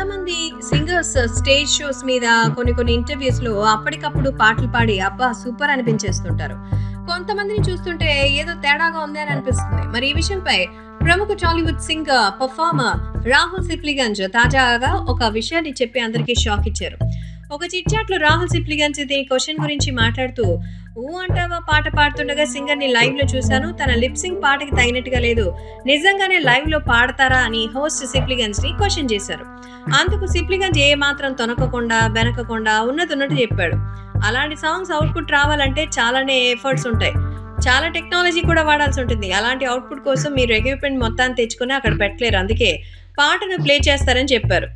చాలా మంది singers stage shows మీద కొన్ని కొన్ని ఇంటర్వ్యూస్లో అప్పటికప్పుడు పాటలు పాడి అబ్బా సూపర్ అనిపించేస్తుంటారు. కొంతమందిని చూస్తుంటే ఏదో తేడాగా ఉంది అని అనిపిస్తుంది. మరి ఈ విషయంపై ప్రముఖ Tollywood singer performer Rahul Sipligunj తాజాగా ఒక విషయాన్ని చెప్పి అందరికీ షాక్ ఇచ్చారు. ఒక చిట్చాట్లో రాహుల్ సిప్లిగంజ్ దీని క్వశ్చన్ గురించి మాట్లాడుతూ ఊ అంటావా పాట పాడుతుండగా సింగర్ని లైవ్లో చూశాను. తన లిప్సింగ్ పాటకి తగినట్టుగా లేదు. నిజంగానే లైవ్లో పాడతారా అని హోస్ట్ సిప్లిగన్స్ని క్వశ్చన్ చేశారు. అందుకు సిప్లిగన్స్ ఏ మాత్రం తొనకకుండా వెనకకుండా ఉన్నది ఉన్నట్టు చెప్పాడు. అలాంటి సాంగ్స్ అవుట్పుట్ రావాలంటే చాలానే ఎఫర్ట్స్ ఉంటాయి. చాలా టెక్నాలజీ కూడా వాడాల్సి ఉంటుంది. అలాంటి అవుట్పుట్ కోసం మీరు ఎక్విప్మెంట్ మొత్తాన్ని తెచ్చుకొని అక్కడ పెట్టలేరు. అందుకే పాటను ప్లే చేస్తారని చెప్పారు.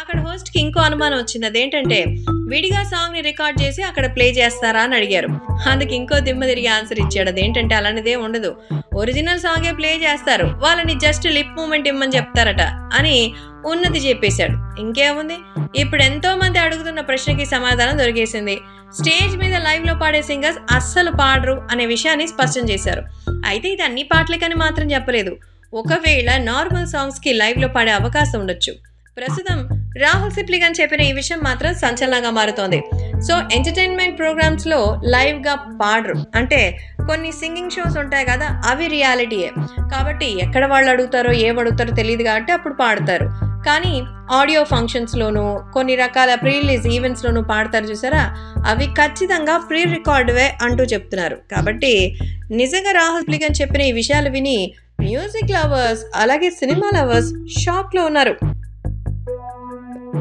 అక్కడ హోస్ట్కి ఇంకో అనుమానం వచ్చింది. అదేంటంటే విడిగా సాంగ్ని రికార్డ్ చేసి అక్కడ ప్లే చేస్తారా అని అడిగారు. అందుకు ఇంకో దిమ్మ తిరిగి ఆన్సర్ ఇచ్చాడు. అదేంటంటే అలాంటిదే ఉండదు. ఒరిజినల్ సాంగే ప్లే చేస్తారు. వాళ్ళని జస్ట్ లిప్ మూమెంట్ ఇమ్మని చెప్తారట అని ఉన్నది చెప్పేశాడు. ఇంకేముంది? ఇప్పుడు ఎంతో మంది అడుగుతున్న ప్రశ్నకి సమాధానం దొరికేసింది. స్టేజ్ మీద లైవ్లో పాడే సింగర్స్ అస్సలు పాడరు అనే విషయాన్ని స్పష్టం చేశారు. అయితే ఇది అన్ని పాటలకని మాత్రం చెప్పలేదు. ఒకవేళ నార్మల్ సాంగ్స్కి లైవ్లో పాడే అవకాశం ఉండొచ్చు. ప్రస్తుతం రాహుల్ సిప్లిగన్ చెప్పిన ఈ విషయం మాత్రం సంచలనంగా మారుతోంది. సో ఎంటర్టైన్మెంట్ ప్రోగ్రామ్స్లో లైవ్గా పాడరు. అంటే కొన్ని సింగింగ్ షోస్ ఉంటాయి కదా అవి రియాలిటీయే. కాబట్టి ఎక్కడ వాళ్ళు అడుగుతారో ఏం అడుగుతారో తెలియదు కాబట్టి అప్పుడు పాడతారు. కానీ ఆడియో ఫంక్షన్స్లోనూ కొన్ని రకాల ప్రీ రిలీజ్ ఈవెంట్స్లోనూ పాడతారు చూసారా? అవి ఖచ్చితంగా ప్రీ రికార్డువే అంటూ చెప్తున్నారు. కాబట్టి నిజంగా రాహుల్ ప్లిగన్ చెప్పిన ఈ విషయాలు విని మ్యూజిక్ లవర్స్ అలాగే సినిమా లవర్స్ షాక్లో ఉన్నారు.